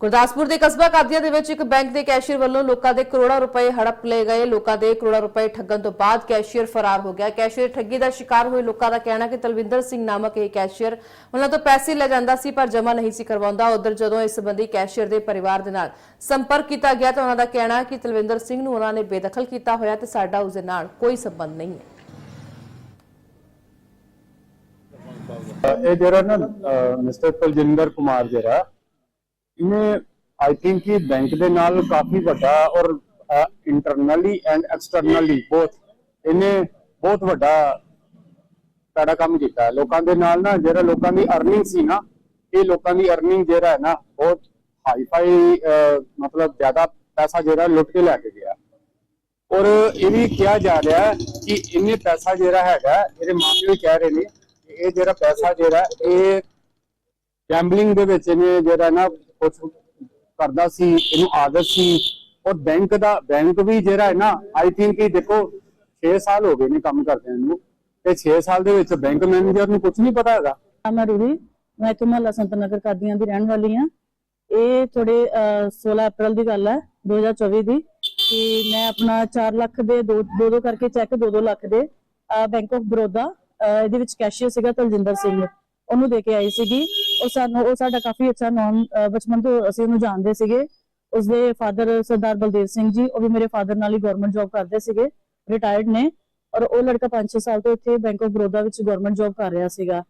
ਗੁਰਦਾਸਪੁਰ ਦੇ ਕਸਬਾ ਕਾਦੀਆਂ ਦੇ ਵਿੱਚ ਇੱਕ ਬੈਂਕ ਦੇ ਕੈਸ਼ੀਅਰ ਵੱਲੋਂ ਲੋਕਾਂ ਦੇ ਕਰੋੜਾਂ ਰੁਪਏ ਹੜਪ ਲਏ ਗਏ। ਲੋਕਾਂ ਦੇ ਕਰੋੜਾਂ ਰੁਪਏ ਠੱਗਣ ਤੋਂ ਬਾਅਦ ਕੈਸ਼ੀਅਰ ਫਰਾਰ ਹੋ ਗਿਆ। ਕੈਸ਼ੀਅਰ ਠੱਗੀ ਦਾ ਸ਼ਿਕਾਰ ਹੋਏ ਲੋਕਾਂ ਦਾ ਕਹਿਣਾ ਕਿ ਤਲਵਿੰਦਰ ਸਿੰਘ ਨਾਮਕ ਇਹ ਕੈਸ਼ੀਅਰ ਉਹਨਾਂ ਤੋਂ ਪੈਸੇ ਲੈ ਜਾਂਦਾ ਸੀ ਪਰ ਜਮ੍ਹਾਂ ਨਹੀਂ ਸੀ ਕਰਵਾਉਂਦਾ। ਉਧਰ ਜਦੋਂ ਇਸ ਸੰਬੰਧੀ ਕੈਸ਼ੀਅਰ ਦੇ ਪਰਿਵਾਰ ਦੇ ਨਾਲ ਸੰਪਰਕ ਕੀਤਾ ਗਿਆ ਤਾਂ ਉਹਨਾਂ ਦਾ ਕਹਿਣਾ ਕਿ ਤਲਵਿੰਦਰ ਸਿੰਘ ਨੂੰ ਉਹਨਾਂ ਨੇ ਬੇਦਖਲ ਕੀਤਾ ਹੋਇਆ ਤੇ ਸਾਡਾ ਉਸ ਦੇ ਨਾਲ ਕੋਈ ਸੰਬੰਧ ਨਹੀਂ ਹੈ। ਇਹ ਜਿਹੜਾ ਨਾ ਮਿਸਟਰ ਕੁਲਜਿੰਦਰ ਕੁਮਾਰ ਜਿਹੜਾ ਇਹਨੇ ਆਈ ਥਿੰਕ ਕਿ ਬੈਂਕ ਦੇ ਨਾਲ ਕਾਫੀ ਵੱਡਾ ਔਰ ਇੰਟਰਨਲੀ ਐਂਡ ਐਕਸਟਰਨਲੀ ਬੋਥ ਇਹਨੇ ਬਹੁਤ ਵੱਡਾ ਸਾਡਾ ਕੰਮ ਕੀਤਾ। ਲੋਕਾਂ ਦੇ ਨਾਲ ਨਾ, ਜਿਹੜਾ ਲੋਕਾਂ ਦੀ ਅਰਨਿੰਗ ਸੀ ਨਾ, ਇਹ ਲੋਕਾਂ ਦੀ ਅਰਨਿੰਗ ਜਿਹੜਾ ਹੈ ਨਾ, ਬਹੁਤ ਹਾਈ ਮਤਲਬ ਜ਼ਿਆਦਾ ਪੈਸਾ ਜਿਹੜਾ ਲੁੱਟ ਕੇ ਲੈ ਕੇ ਗਿਆ। ਔਰ ਇਹ ਵੀ ਕਿਹਾ ਜਾ ਰਿਹਾ ਕਿ ਇੰਨੇ ਪੈਸਾ ਜਿਹੜਾ ਹੈਗਾ, ਇਹਦੇ ਮਾਪੇ ਵੀ ਕਹਿ ਰਹੇ ਨੇ ਇਹ ਜਿਹੜਾ ਪੈਸਾ ਜਿਹੜਾ, ਇਹ ਗੈਂਬਲਿੰਗ ਦੇ ਵਿੱਚ ਇਹਨੇ ਜਿਹੜਾ ਨਾ ਕੁਝ ਕਰਦਾ ਸੀ, ਇਹਨੂੰ ਆਦਤ ਸੀ। ਔਰ ਬੈਂਕ ਦਾ ਬੈਂਕ ਵੀ ਜਿਹੜਾ ਹੈ ਨਾ ਆਈ ਥਿੰਕ ਕਿ ਦੇਖੋ 6 ਸਾਲ ਹੋ ਗਏ ਨੇ ਕੰਮ ਕਰਦਿਆਂ ਨੂੰ। ਤੇ 6 ਸਾਲ ਦੇ ਵਿੱਚ ਬੈਂਕ ਮੈਨੇਜਰ ਨੂੰ ਕੁਝ ਨਹੀਂ ਪਤਾ ਹੈਗਾ। ਮੈਂ ਰੂਬੀ ਮੈਂ ਇੱਥੋਂ ਸੰਤ ਨਗਰ ਕਾਦੀਆਂ ਦੀ ਰਹਿਣ ਵਾਲੀ ਹਾਂ। ਇਹ ਥੋੜੇ 16 ਅਪ੍ਰੈਲ ਦੀ ਗੱਲ ਹੈ 2024 ਦੀ। ਕਿ ਮੈਂ ਆਪਣਾ 4 ਲੱਖ ਦੇ ਦੋ ਦੋ ਕਰਕੇ ਚੈੱਕ 2-2 ਲੱਖ ਦੇ ਬੈਂਕ ਆਫ ਬਰੋਦਾ ਇਹਦੇ ਵਿੱਚ ਕੈਸ਼ੀਅਰ ਸੀਗਾ ਤਲਜਿੰਦਰ ਸਿੰਘ। ਉਹਨੂੰ ਦੇ ਕੇ ਆਈ ਸੀਗੀ। ਉਹ ਸਾਨੂੰ, ਉਹ ਸਾਡਾ ਕਾਫੀ ਅੱਛਾ ਨਾਮ ਬਚਪਨ ਤੋਂ ਅਸੀਂ ਉਹਨੂੰ ਜਾਣਦੇ ਸੀਗੇ। ਉਸਦੇ ਫਾਦਰ ਸਰਦਾਰ ਬਲਦੇਵ ਸਿੰਘ ਜੀ, ਉਹ ਵੀ ਮੇਰੇ ਫਾਦਰ ਨਾਲ ਹੀ ਗਵਰਨਮੈਂਟ ਜੌਬ ਕਰਦੇ ਸੀਗੇ ਰਿਟਾਇਰਡ ਨੇ। ਔਰ ਉਹ ਲੜਕਾ 5-6 ਸਾਲ ਤੋਂ ਇੱਥੇ ਬੈਂਕ ਆਫ ਬਰੋਦਾ ਵਿੱਚ ਗਵਰਨਮੈਂਟ ਜੌਬ ਕਰ ਰਿਹਾ ਸੀਗਾ।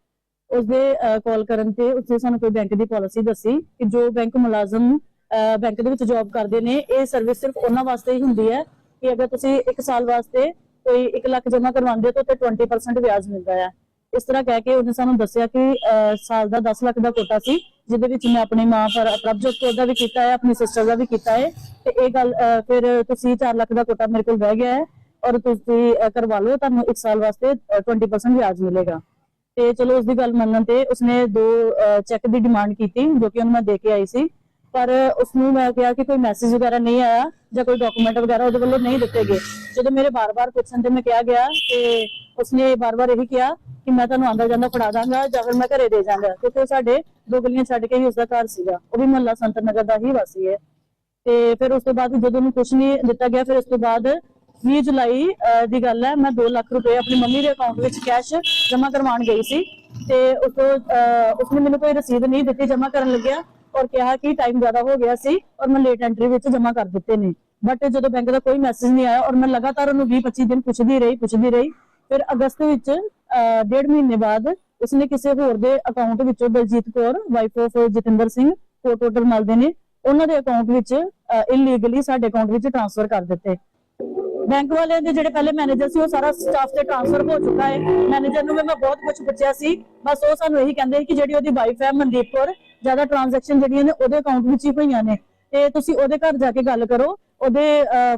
ਉਸਦੇ ਕਾਲ ਕਰਨ ਤੇ ਉਸਨੇ ਸਾਨੂੰ ਕੋਈ ਬੈਂਕ ਦੀ ਪਾਲਿਸੀ ਦੱਸੀ ਕਿ ਜੋ ਬੈਂਕ ਮੁਲਾਜ਼ਮ ਬੈਂਕ ਦੇ ਵਿੱਚ ਜੌਬ ਕਰਦੇ ਨੇ, ਇਹ ਸਰਵਿਸ ਸਿਰਫ ਉਹਨਾਂ ਵਾਸਤੇ ਹੀ ਹੁੰਦੀ ਹੈ ਕਿ ਅਗਰ ਤੁਸੀਂ 1 ਸਾਲ ਵਾਸਤੇ ਕੋਈ 1 ਲੱਖ ਜਮ੍ਹਾਂ ਕਰਵਾਉਂਦੇ ਹੋ ਤਾਂ 20% ਵਿਆਜ ਮਿਲਦਾ ਹੈ ਇਸ ਤਰ੍ਹਾਂ ਕਹਿ ਕੇ ਉਹਨੇ ਸਾਨੂੰ ਦੱਸਿਆ ਕਿ ਸਾਲ ਦਾ 10 ਲੱਖ ਦਾ ਕੋਟਾ ਸੀ ਜਿਹਦੇ ਵਿੱਚ ਮੈਂ ਆਪਣੀ ਮਾਂ ਪਰ ਪ੍ਰਭਜੋਤ ਕੌਰ ਦਾ ਵੀ ਕੀਤਾ ਹੈ ਆਪਣੀ ਸਿਸਟਰ ਦਾ ਵੀ ਕੀਤਾ ਹੈ ਤੇ ਇਹ ਗੱਲ ਅਹ, ਫਿਰ ਤੁਸੀਂ 4 ਲੱਖ ਦਾ ਕੋਟਾ ਮੇਰੇ ਕੋਲ ਰਹਿ ਗਿਆ ਹੈ ਔਰ ਤੁਸੀਂ ਕਰਵਾ ਲਓ ਤੁਹਾਨੂੰ 1 ਸਾਲ ਵਾਸਤੇ 20% ਵਿਆਜ ਮਿਲੇਗਾ। ਤੇ ਚਲੋ ਉਸ ਦੀ ਗੱਲ ਮੰਨਣ ਤੇ ਉਸਨੇ ਦੋ ਚੈੱਕ ਦੀ ਡਿਮਾਂਡ ਕੀਤੀ ਜੋ ਕਿ ਉਹਨੂੰ ਮੈਂ ਦੇ ਕੇ ਆਈ ਸੀ। ਪਰ ਉਸਨੂੰ ਮੈਂ ਕਿਹਾ ਕਿ ਕੋਈ ਮੈਸੇਜ ਵਗੈਰਾ ਨਹੀਂ ਆਇਆ ਜਾਂ ਕੋਈ ਡਾਕੂਮੈਂਟ ਵਗੈਰਾ ਉਹਦੇ ਵੱਲੋਂ ਨਹੀਂ ਦਿੱਤੇ ਗਏ। ਜਦੋਂ ਮੇਰੇ ਬਾਰ-ਬਾਰ ਪੁੱਛਣ ਤੇ ਮੈਂ ਕਿਹਾ ਗਿਆ ਤੇ ਉਸਨੇ ਬਾਰ-ਬਾਰ ਇਹੀ ਕਿਹਾ ਕਿ ਮੈਂ ਤੁਹਾਨੂੰ ਆਂਦਾ ਜਾਂਦਾ ਫੜਾ ਦਾਂਗਾ ਜਾਂ ਫਿਰ ਮੈਂ ਘਰੇ ਦੇ ਜਾਵਾਂਗਾ ਕਿਉਂਕਿ ਉਹ ਸਾਡੇ ਦੋ ਗਲੀਆਂ ਛੱਡ ਕੇ ਹੀ ਉਸਦਾ ਘਰ ਸੀਗਾ। ਉਹ ਵੀ ਮਹੱਲਾ ਸੰਤ ਨਗਰ ਦਾ ਹੀ ਵਾਸੀ ਹੈ। ਤੇ ਫਿਰ ਉਸ ਤੋਂ ਬਾਅਦ ਜਦੋਂ ਉਹਨੂੰ ਕੁਝ ਨਹੀਂ ਦਿੱਤਾ ਗਿਆ, ਫਿਰ ਉਸ ਤੋਂ ਬਾਅਦ 20 ਜੁਲਾਈ ਦੀ ਗੱਲ ਹੈ, ਮੈਂ 2 ਲੱਖ ਰੁਪਏ ਆਪਣੀ ਮੰਮੀ ਦੇ ਅਕਾਊਂਟ ਵਿੱਚ ਕੈਸ਼ ਜਮ੍ਹਾਂ ਕਰਵਾਉਣ ਗਈ ਸੀ। ਤੇ ਉਸ ਤੋਂ ਉਸਨੇ ਮੈਨੂੰ ਕੋਈ ਰਸੀਦ ਨਹੀਂ ਦਿੱਤੀ, ਜਮ੍ਹਾਂ ਕਰਨ ਲੱਗਿਆ। ਔਰ ਕਿਹਾ ਕਿ ਟਾਈਮ ਜ਼ਿਆਦਾ ਹੋ ਗਿਆ ਸੀ ਔਰ ਮੈਂ ਲੇਟ ਐਂਟਰੀ ਵਿੱਚ ਜਮ੍ਹਾਂ ਕਰ ਦਿੱਤੇ ਨੇ। ਬਟ ਜਦੋਂ ਬੈਂਕ ਦਾ ਕੋਈ ਮੈਸੇਜ ਨਹੀਂ ਆਇਆ ਔਰ ਮੈਂ ਲਗਾਤਾਰ ਉਹਨੂੰ 20 25 ਦਿਨ ਪੁੱਛਦੀ ਰਹੀ ਪੁੱਛਦੀ ਰਹੀ, ਫਿਰ ਅਗਸਤ ਵਿੱਚ ਡੇਢ ਮਹੀਨੇ ਬਾਅਦ ਉਸਨੇ ਕਿਸੇ ਹੋਰ ਦੇ ਅਕਾਊਂਟ ਵਿੱਚੋਂ ਬਲਜੀਤ ਕੌਰ ਵਾਈਫ ਆਫ ਜਤਿੰਦਰ ਸਿੰਘ ਕੋਟ ਹੋਟਲ ਨੇ, ਉਹਨਾਂ ਦੇ ਅਕਾਊਂਟ ਵਿੱਚ ਇਲੀਗਲੀ ਸਾਡੇ ਅਕਾਊਂਟ ਵਿੱਚ ਟ੍ਰਾਂਸਫਰ ਕਰ ਦਿੱਤੇ। ਬੈਂਕ ਵਾਲਿਆਂ ਦੇ ਜਿਹੜੇ ਪਹਿਲੇ ਮੈਨੇਜਰ ਸੀ, ਉਹ ਸਾਰਾ ਸਟਾਫ ਤੇ ਟ੍ਰਾਂਸਫਰ ਹੋ ਚੁੱਕਾ ਹੈ। ਮੈਨੇਜਰ ਨੂੰ ਵੀ ਮੈਂ ਬਹੁਤ ਕੁਝ ਪੁੱਛਿਆ ਸੀ। ਬਸ ਉਹ ਸਾਨੂੰ ਇਹੀ ਕਹਿੰਦੇ ਸੀ ਕਿ ਜਿਹੜੀ ਉਹਦੀ ਵਾਈਫ ਹੈ, ਮਨਦੀਪ ਕੌਰ ਜ਼ਿਆਦਾ ਟ੍ਰਾਂਜੈਕਸ਼ਨ ਜਿਹੜੀਆਂ ਨੇ ਉਹਦੇ ਅਕਾਊਂਟ ਵਿੱਚ ਹੀ ਹੋਈਆਂ ਨੇ। ਤੇ ਤੁਸੀਂ ਉਹਦੇ ਘਰ ਜਾ ਕੇ ਗੱਲ ਕਰੋ। ਉਹਦੇ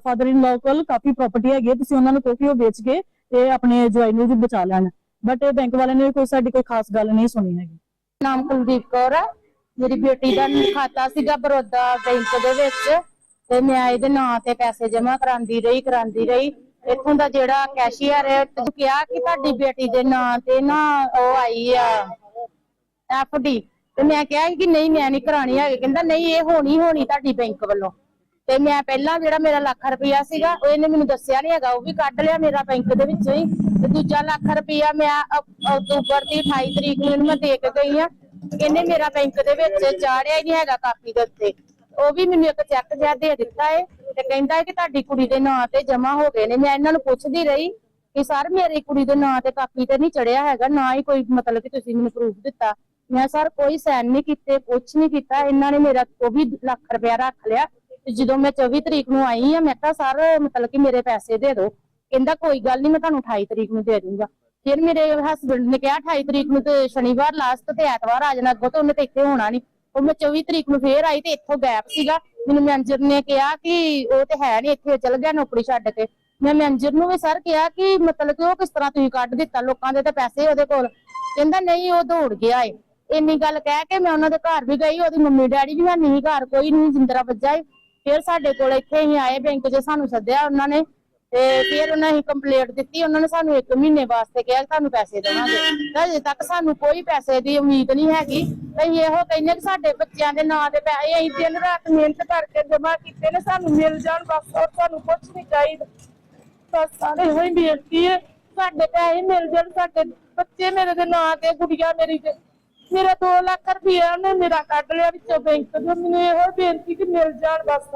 ਫਾਦਰ ਇਨ ਲਾਅ ਕੋਲ ਕਾਫੀ ਪ੍ਰਾਪਰਟੀ ਹੈਗੀ ਤੁਸੀਂ ਉਹਨਾਂ ਨੂੰ ਕਹੋ ਕਿ ਉਹ ਵੇਚ ਕੇ ਤੇ ਆਪਣੇ ਜਵਾਈ ਨੂੰ ਵੀ ਬਚਾ ਲੈਣ। ਬਟ ਬੈਂਕ ਵਾਲਿਆਂ ਨੇ ਕੋਈ ਸਾਡੀ ਕੋਈ ਖਾਸ ਗੱਲ ਨਹੀਂ ਸੁਣੀ ਹੈਗੀ। ਨਾਮ ਕੁਲਦੀਪ ਕੌਰ ਹੈ। ਮੇਰੀ ਬੇਟੀ ਦਾ ਖਾਤਾ ਸੀਗਾ ਬਰੋਦਾ ਬੈਂਕ ਦੇ ਵਿੱਚ। ਤੇ ਮੈਂ ਇਹਦੇ ਨਾਂ ਤੇ ਪੈਸੇ ਜਮ੍ਹਾਂ ਕਰਾਂਦੀ ਰਹੀ ਕਰਾਂਦੀ ਰਹੀ। ਇਥੋਂ ਦਾ ਜਿਹੜਾ ਕੈਸ਼ੀਅਰ ਹੈ ਤੇ ਕਿਹਾ ਕਿ ਤੁਹਾਡੀ ਬੇਟੀ ਦੇ ਨਾਂ ਤੇ ਨਾ ਉਹ ਆਈ ਆ ਡੀ ਤੇ ਮੈਂ ਕਿਹਾ ਕਿ ਨਹੀਂ, ਮੈਂ ਨਹੀਂ ਕਰਾਣੀ ਹੈਗੀ। ਕਹਿੰਦਾ, ਨਹੀਂ, ਇਹ ਹੋਣੀ ਹੋਣੀ ਤੁਹਾਡੀ ਬੈਂਕ ਵੱਲੋਂ। ਤੇ ਮੈਂ ਪਹਿਲਾਂ ਜਿਹੜਾ ਮੇਰਾ ਲੱਖ ਰੁਪਇਆ ਸੀਗਾ, ਉਹ ਇਹਨੇ ਮੈਨੂੰ ਦੱਸਿਆ ਨਹੀਂ ਹੈਗਾ, ਉਹ ਵੀ ਕੱਢ ਲਿਆ ਮੇਰਾ ਬੈਂਕ ਦੇ ਵਿੱਚੋਂ ਹੀ। ਤੇ ਦੂਜਾ ਲੱਖ ਰੁਪਇਆ ਮੈਂ ਅਕ- ਅਕਤੂਬਰ ਦੀ 28 ਤਰੀਕ ਨੂੰ ਇਹਨੂੰ ਮੈਂ ਦੇ ਕੇ ਗਈ ਆ ਇਹਨੇ ਮੇਰਾ ਬੈਂਕ ਦੇ ਵਿੱਚ ਚਾੜਿਆ ਹੀ ਨਹੀਂ ਹੈਗਾ ਕਾਪੀ ਦੇ ਉੱਤੇ। ਉਹ ਵੀ ਮੈਨੂੰ ਇੱਕ ਚੈੱਕ ਜਿਹਾ ਦੇ ਦਿੱਤਾ ਏ, ਤੇ ਕਹਿੰਦਾ ਹੈ ਕਿ ਤੁਹਾਡੀ ਕੁੜੀ ਦੇ ਨਾਂ ਤੇ ਜਮ੍ਹਾਂ ਹੋ ਗਏ ਨੇ। ਮੈਂ ਇਹਨਾਂ ਨੂੰ ਪੁੱਛਦੀ ਰਹੀ ਕਿ, ਸਰ, ਮੇਰੀ ਕੁੜੀ ਦੇ ਨਾਂ ਤੇ ਕਾਪੀ ਤੇ ਨਹੀਂ ਚੜਿਆ ਹੈਗਾ, ਨਾ ਹੀ ਕੋਈ ਮਤਲਬ ਕਿ ਤੁਸੀਂ ਮੈਨੂੰ ਪ੍ਰੂਫ ਦਿੱਤਾ। ਮੈਂ ਸਰ ਕੋਈ ਸਾਈਨ ਨਹੀਂ ਕੀਤੇ, ਕੁਛ ਨਹੀਂ ਕੀਤਾ। ਇਹਨਾਂ ਨੇ ਮੇਰਾ ਉਹ ਵੀ ਲੱਖ ਰੁਪਇਆ ਰੱਖ ਲਿਆ ਤੇ ਜਦੋਂ ਮੈਂ 24 ਤਰੀਕ ਨੂੰ ਆਈ ਆ, ਮੈਂ ਕਿਹਾ, ਸਰ, ਮਤਲਬ ਕਿ ਮੇਰੇ ਪੈਸੇ ਦੇ ਦਿਓ। ਕਹਿੰਦਾ, ਕੋਈ ਗੱਲ ਨਹੀਂ, ਮੈਂ ਤੁਹਾਨੂੰ 28 ਤਰੀਕ ਨੂੰ ਦੇ ਦੂੰਗਾ। ਫਿਰ ਮੇਰੇ ਹਸਬੰਡ ਨੇ ਕਿਹਾ 28 ਤਰੀਕ ਨੂੰ ਤੇ ਸ਼ਨੀਵਾਰ ਲਾਸਟ ਤੇ ਐਤਵਾਰ ਆ ਜਾਣਾ ਅੱਗੋਂ ਤੇ ਉਹਨੇ ਤੇ ਇੱਥੇ ਹੋਣਾ ਨਹੀਂ। ਉਹ ਮੈਂ 24 ਤਰੀਕ ਨੂੰ ਫੇਰ ਆਈ ਤੇ ਇੱਥੋਂ ਗੈਪ ਸੀਗਾ। ਮੈਨੂੰ ਮੈਨੇਜਰ ਨੇ ਕਿਹਾ ਕਿ ਉਹ ਤੇ ਹੈ ਨਹੀਂ, ਇੱਥੇ ਚਲ ਗਿਆ ਨੌਕਰੀ ਛੱਡ ਕੇ। ਮੈਂ ਮੈਨੇਜਰ ਨੂੰ ਵੀ ਸਰ ਕਿਹਾ ਕਿ ਮਤਲਬ ਕਿ ਉਹ ਕਿਸ ਤਰ੍ਹਾਂ ਤੁਸੀਂ ਕੱਢ ਦਿੱਤਾ, ਲੋਕਾਂ ਦੇ ਤਾਂ ਪੈਸੇ ਉਹਦੇ ਕੋਲ। ਕਹਿੰਦਾ, ਨਹੀਂ, ਉਹ ਦੌੜ ਗਿਆ ਏ। ਇੰਨੀ ਗੱਲ ਕਹਿ ਕੇ ਮੈਂ ਉਹਨਾਂ ਦੇ ਘਰ ਵੀ ਗਈ, ਉਹਦੀ ਮੰਮੀ ਡੈਡੀ ਵੀ ਨਹੀਂ ਘਰ, ਕੋਈ ਨਹੀਂ, ਜਿੰਦਰਾ ਵੱਜਾ ਏ। ਫਿਰ ਸਾਡੇ ਕੋਲ ਇੱਥੇ ਹੀ ਆਏ, ਬੈਂਕ 'ਚ ਸਾਨੂੰ ਸੱਦਿਆ ਉਹਨਾਂ ਨੇ ਤੇ ਫਿਰ ਉਹਨਾਂ ਨੇ ਕੰਪਲੀਟ ਦਿੱਤੀ, ਉਹਨਾਂ ਨੇ ਸਾਨੂੰ 1 ਮਹੀਨੇ ਵਾਸਤੇ ਕਿਹਾ ਕਿ ਤੁਹਾਨੂੰ ਪੈਸੇ ਦੇਵਾਂਗੇ। ਤੇ ਅਜੇ ਤੱਕ ਸਾਨੂੰ ਕੋਈ ਪੈਸੇ ਦੀ ਉਮੀਦ ਨਹੀਂ ਹੈਗੀ। ਅਸੀਂ ਇਹੋ ਕਹਿੰਦੇ ਕਿ ਸਾਡੇ ਬੱਚਿਆਂ ਦੇ ਨਾਂ ਤੇ ਪੈਸੇ ਅਸੀਂ ਦਿਨ ਰਾਤ ਮਿਹਨਤ ਕਰਕੇ ਜਮਾ ਕੀਤੇ ਨੇ, ਸਾਨੂੰ ਮਿਲ ਜਾਣ ਬਸ, ਹੋਰ ਸਾਨੂੰ ਕੁਝ ਨਹੀਂ ਚਾਹੀਦਾ। ਬਸ ਸਾਰੇ ਹੋਈ ਬੇਨਤੀ ਹੈ ਸਾਡੇ ਪੈਸੇ ਮਿਲ ਜਾਣ, ਸਾਡੇ ਬੱਚੇ ਮੇਰੇ ਦੇ ਨਾਂ ਤੇ, ਗੁੜੀਆ ਮੇਰੀ ਦੇ ਮੇਰਾ 2 ਲੱਖ ਰੁਪਇਆ ਉਹਨੇ ਮੇਰਾ ਕੱਢ ਲਿਆ ਵਿੱਚੋਂ ਬੈਂਕ ਤੋਂ। ਮੈਨੂੰ ਇਹੋ ਬੇਨਤੀ ਕਿ ਮਿਲ ਜਾਣ ਬਸ।